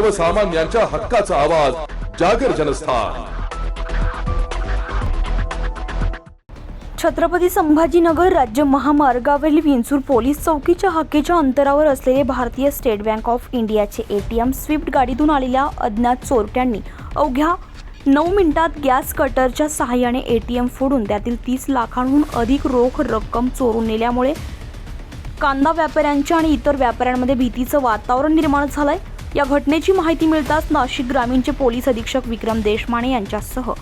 सर्वसामान्यांच्या हक्काचा आवाज जागर जनस्थान. छत्रपती संभाजीनगर राज्य महामार्गावरील विंचूर पोलीस चौकीच्या हाकेच्या अंतरावर असलेले भारतीय स्टेट बँक ऑफ इंडियाचे एटीएम स्विफ्ट गाडीतून आलेल्या अज्ञात चोरट्यांनी अवघ्या नऊ मिनिटात गॅस कटरच्या सहाय्याने एटीएम फोडून त्यातील तीस लाखांहून अधिक रोख रक्कम चोरून नेल्यामुळे कांदा व्यापाऱ्यांच्या आणि इतर व्यापाऱ्यांमध्ये भीतीचं वातावरण निर्माण झालंय. या घटनेची माहिती मिळताच नाशिक ग्रामीणचे पोलीस अधीक्षक विक्रम देशमाने यांच्यासह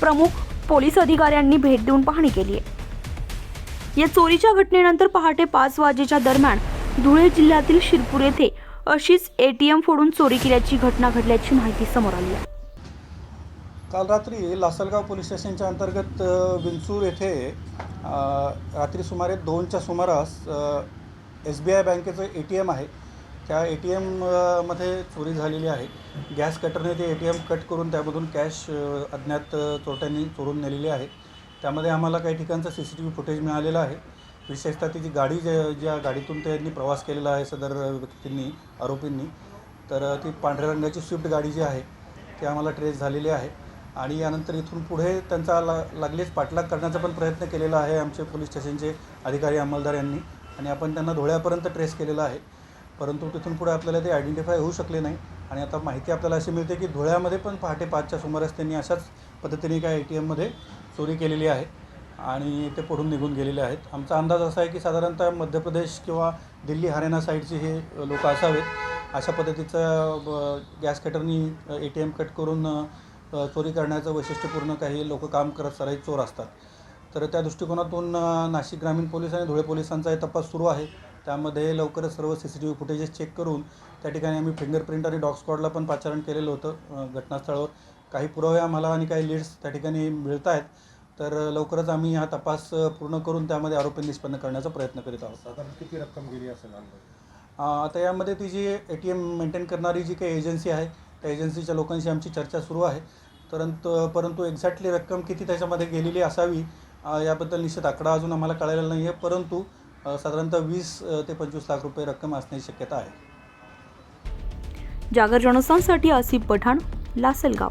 प्रमुख पोलीस अधिकाऱ्यांनी भेट देऊन पाहणी केली आहे. या चोरीच्या घटनेनंतर पहाटे पाच वाजेच्या दरम्यान धुळे जिल्ह्यातील शिरपूर येथे अशीच एटीएम फोडून चोरी केल्याची घटना घडल्याची माहिती समोर आली आहे. काल रात्री लासलगाव पोलीस स्टेशनच्या अंतर्गत विंचूर येथे रात्री सुमारे दोनच्या सुमारास एस बी आय बँकेचं ए टी एम आहे. त्या ए टी एममध्ये चोरी झालेली आहे. गॅस कटरने ते ए टी एम कट करून त्यामधून कॅश अज्ञात चोरट्यांनी चोरून नेलेली आहे. त्यामध्ये आम्हाला काही ठिकाणचं C C T V footage मिळालेलं आहे. विशेषतः ती जी गाडी ज्या ज्या गाडीतून त्यांनी प्रवास केलेला आहे सदर व्यक्तींनी आरोपींनी तर ती पांढऱ्या रंगाची स्विफ्ट गाडी जी आहे ती आम्हाला ट्रेस झालेली आहे. आणि यानंतर इथून पुढे त्यांचा ला लागलीच पाठलाग करण्याचा पण प्रयत्न केलेला आहे आमचे पोलीस स्टेशनचे अधिकारी अंमलदार यांनी. आणि आपण त्यांना धुळ्यापर्यंत ट्रेस केलेला आहे. परंतु तिथून पुढे आपल्याला ते आयडेंटिफाय होऊ शकले नाही. आणि आता माहिती आपल्याला अशी मिळते की धुळ्यामध्ये पण पहाटे पाचच्या सुमारास त्यांनी अशाच पद्धतीने काय ए टी एममध्ये चोरी केलेली आहे. आणि ते पडून निघून गेलेले आहेत. आमचा अंदाज असा आहे की साधारणतः मध्य प्रदेश किंवा दिल्ली हरियाणा साईडचे हे लोक असावेत. अशा पद्धतीचं गॅस कटरनी ए टी एम कट करून चोरी करण्याचं वैशिष्ट्यपूर्ण काही लोक काम करत सराईत चोर असतात. तर त्या दृष्टिकोनातून नाशिक ग्रामीण पोलीस आणि धुळे पोलिसांचा हे तपास सुरू आहे. त्यामध्ये लवकरच सर्व C C T V footages check करून त्या ठिकाणी आम्ही फिंगरप्रिंट आणि डॉग स्क्वॉडला पण पाचारण केलेलं होतं घटनास्थळावर. काही पुरावे आम्हाला आणि काही लीड्स त्या ठिकाणी मिळत आहेत तर लवकरच आम्ही हा तपास पूर्ण करून त्यामध्ये आरोपी निष्पन्न करण्याचा प्रयत्न करीत आहोत. साधारण किती रक्कम गेली असेल आता यामध्ये ती जी ए टी एम मेंटेन करणारी जी काही एजन्सी आहे त्या एजन्सीच्या लोकांशी आमची चर्चा सुरू आहे. परंतु परंतु एक्झॅक्टली रक्कम किती त्याच्यामध्ये गेलेली असावी याबद्दल निश्चित आकडा अजून आम्हाला कळलेला नाही आहे परंतु साधारणतः वीस ते पंचवीस लाख रुपये रक्कम असण्याची शक्यता आहे. जागर जनस्थानसाठी आसिफ पठाण लासलगाव.